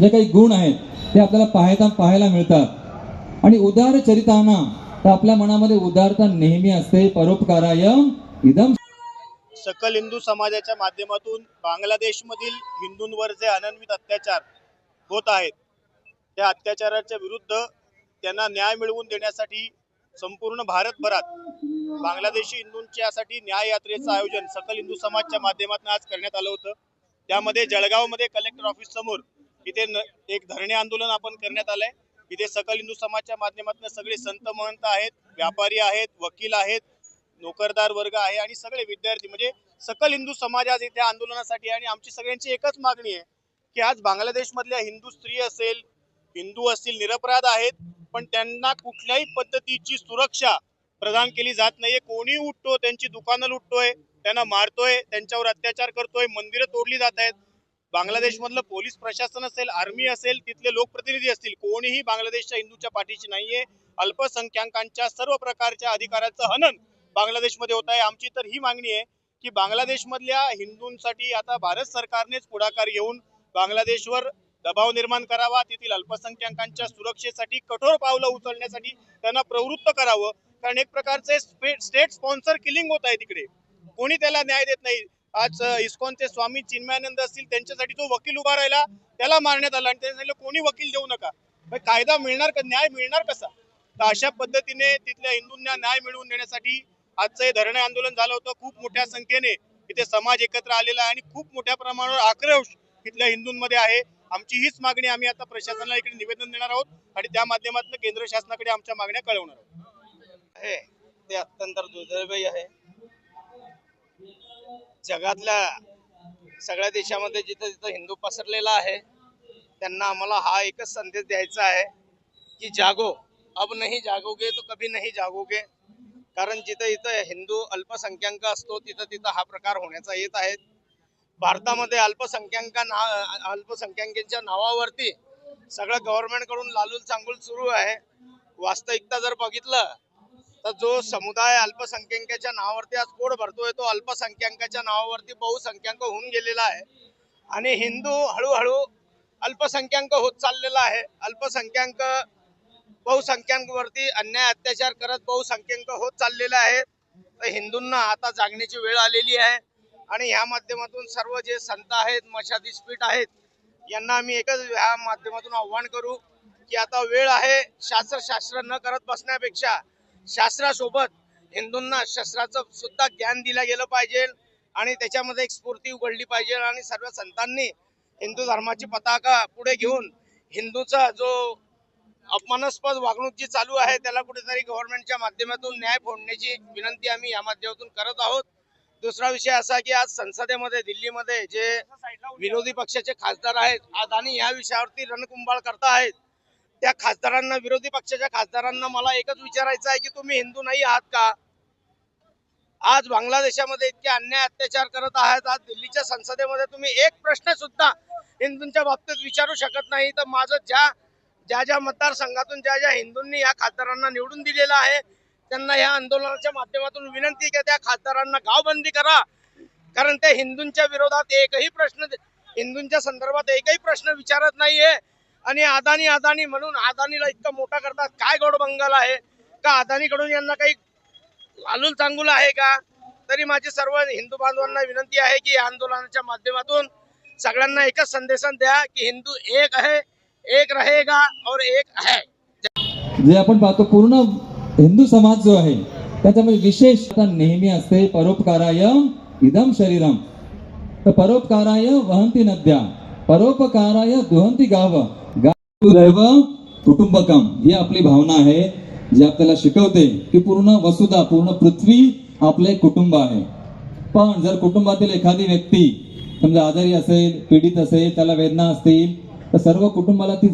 जे काही गुण आहेत ते आपल्याला पाहायला पाहायला मिळतात. आणि उदार चरिताना तर आपल्या मनामध्ये उदारता नेहमी असते. परोपकाराय इदम सकल हिंदू समाजाच्या माध्यमातून बांगलादेशमधील हिंदूंवर जे अनन्वित अत्याचार होत आहेत त्या अत्याचाराच्या विरुद्ध त्यांना न्याय मिळवून देण्यासाठी संपूर्ण भारतभरात बांगलादेशी हिंदूंच्यासाठी न्याय यात्रेचं आयोजन सकल हिंदू समाजच्या माध्यमातून आज करण्यात आलं होतं. त्यामध्ये जळगावमध्ये कलेक्टर ऑफिस समोर इथे न- एक धरणे आंदोलन आपण करण्यात आलंय. इथे सकल हिंदू समाजच्या माध्यमातून सगळे संत महंत आहेत व्यापारी आहेत वकील आहेत नोकरदार वर्ग आहे आणि सगळे विद्यार्थी. म्हणजे सकल हिंदू समाज आज इथे आंदोलनासाठी आणि आमची सगळ्यांची एकच मागणी आहे की आज बांगलादेशमधल्या हिंदू स्त्री असेल हिंदू असतील निरपराध आहेत पण त्यांना कुठल्याही पद्धतीची सुरक्षा प्रदान केली जात नाहीये. कोणी उठतो त्यांची दुकानं लुटतोय त्यांना मारतोय त्यांच्यावर अत्याचार करतोय मंदिरं तोडली जात आहेत. बांगलादेशमधलं पोलीस प्रशासन असेल आर्मी असेल तिथले लोकप्रतिनिधी असतील कोणीही बांगलादेशच्या हिंदूच्या पाठीशी नाहीये. अल्पसंख्याकांच्या सर्व प्रकारच्या अधिकाराचं हनन बांगलादेशमध्ये होत आहे. आमची तर ही मागणी आहे की बांगलादेशमधल्या हिंदूंसाठी आता भारत सरकारनेच पुढाकार घेऊन बांगलादेशवर दबाव निर्माण करावा तेथील अल्पसंख्याकांच्या सुरक्षेसाठी कठोर पावलं उचलण्यासाठी त्यांना प्रवृत्त करावं. कारण एक प्रकारचे स्टेट स्पॉन्सर किलिंग होत आहे तिकडे. कोणी त्याला न्याय देत नाही. आज इस्कॉनचे स्वामी चिन्मयानंद असतील त्यांच्यासाठी जो वकील उभा राहिला त्याला मारण्यात आला आणि त्याने सांगितलं कोणी वकील देऊ नका. कायदा मिळणार का न्याय मिळणार कसा? तर अशा पद्धतीने तिथल्या हिंदूंना न्याय मिळवून देण्यासाठी आजचं हे धरणे आंदोलन झालं होतं. खूप मोठ्या संख्येने इथे समाज एकत्र आलेला आहे आणि खूप मोठ्या प्रमाणावर आक्रोश इथल्या हिंदूंमध्ये आहे. आमची हीच मागणी आम्ही आता प्रशासनाला इकडे निवेदन देणार आहोत आणि त्या माध्यमातून केंद्र शासनाकडे आमच्या मागण्या कळवणार आहोत. हे ते अत्यंत दुर्दैवी आहे. जगातल्या सगळ्या देशामध्ये जिथं जिथं हिंदू पसरलेला आहे त्यांना आम्हाला हा एकच संदेश द्यायचा आहे की जागो. अब नाही जागोगे तो कभी नाही जागोगे. कारण जिथं इथं हिंदू अल्पसंख्याक असतो तिथं तिथं हा प्रकार होण्याचा येत आहे. भारतामध्ये अल्पसंख्याका ना अल्पसंख्याकांच्या नावावरती सगळं गव्हर्नमेंटकडून लालूल चांगूल सुरू आहे. वास्तविकता जर बघितलं तर जो समुदाय अल्पसंख्याकाच्या नावावरती आज पोट भरतोय तो अल्पसंख्याकाच्या नावावरती बहुसंख्याक होऊन गेलेला आहे. आणि हिंदू हळूहळू अल्पसंख्याक होत चाललेला आहे. अल्पसंख्याक बहुसंख्याकांवरती अन्याय अत्याचार करत बहुसंख्याक होत चाललेला आहे. तर हिंदूंना आता जागण्याची वेळ आलेली आहे. आणि ह्या माध्यमातून सर्व जे संत आहेत मशादी स्पीठ आहेत यांना आम्ही एकच ह्या माध्यमातून आव्हान करू की आता वेळ आहे शास्त्र शास्त्र न करत बसण्यापेक्षा शास्त्रासोबत हिंदूंना शस्त्राचं सुद्धा ज्ञान दिलं गेलं पाहिजे आणि त्याच्यामध्ये एक स्फूर्ती उघडली पाहिजे आणि सर्व संतांनी हिंदू धर्माची पताका पुढे घेऊन हिंदूचा जो अपमानास्पद वागणूक जी चालू आहे त्याला कुठेतरी गव्हर्नमेंटच्या माध्यमातून न्याय फोडण्याची विनंती आम्ही या माध्यमातून करत आहोत. दुसरा विषय असा की आज संसदेमध्ये दिल्लीमध्ये जे विरोधी पक्षाचे खासदार आहेत अदानी या विषयावरती रणकुंभाळ करतायत त्या खासदारांना विरोधी पक्षाच्या खासदारांना मला एकच विचारायचं आहे की तुम्ही हिंदू नाही आहात का? आज बांगलादेशामध्ये इतके अन्याय अत्याचार करत आहात. आज दिल्लीच्या संसदेमध्ये तुम्ही एक प्रश्न सुद्धा हिंदूंच्या बाबतीत विचारू शकत नाही. तर माझं ज्या ज्या ज्या मतदारसंघातून ज्या ज्या हिंदूंनी या खासदारांना निवडून दिलेलं आहे त्यांना या आंदोलनाच्या माध्यमातून विनंती की त्या खासदारांना गावबंदी करा. कारण ते हिंदूंच्या विरोधात एकही प्रश्न हिंदूंच्या संदर्भात एकही प्रश्न विचारत नाहीये. आणि अदानी अदानी म्हणून अदानीला इतका मोठा करतात. काय गोड बंगाल आहे? का अदानीकडून यांना काही लालूल चांगुल आहे का? तरी माझी सर्व हिंदू बांधवांना विनंती आहे की आंदोलनाच्या माध्यमातून सगळ्यांना एकच संदेश द्या की हिंदू एक आहे एक रहेगा और एक आहे जे आपण पाहतो पूर्ण हिंदू समाज जो आहे त्याच्यामध्ये विशेष नेहमी असते परोपकाराय इदम शरीरम. तर परोपकाराय वहंती नद्या परोपकाराय दुहंती गाव दैव कुटुंबकम. ही आपली भावना आहे जी आपल्याला शिकवते की पूर्ण वसुधा पूर्ण पृथ्वी आपले कुटुंब आहे. पण जर कुटुंबातील एखादी व्यक्ती समजा आजारी असेल पीडित असेल त्याला वेदना असतील तर सर्व कुटुंबाला ती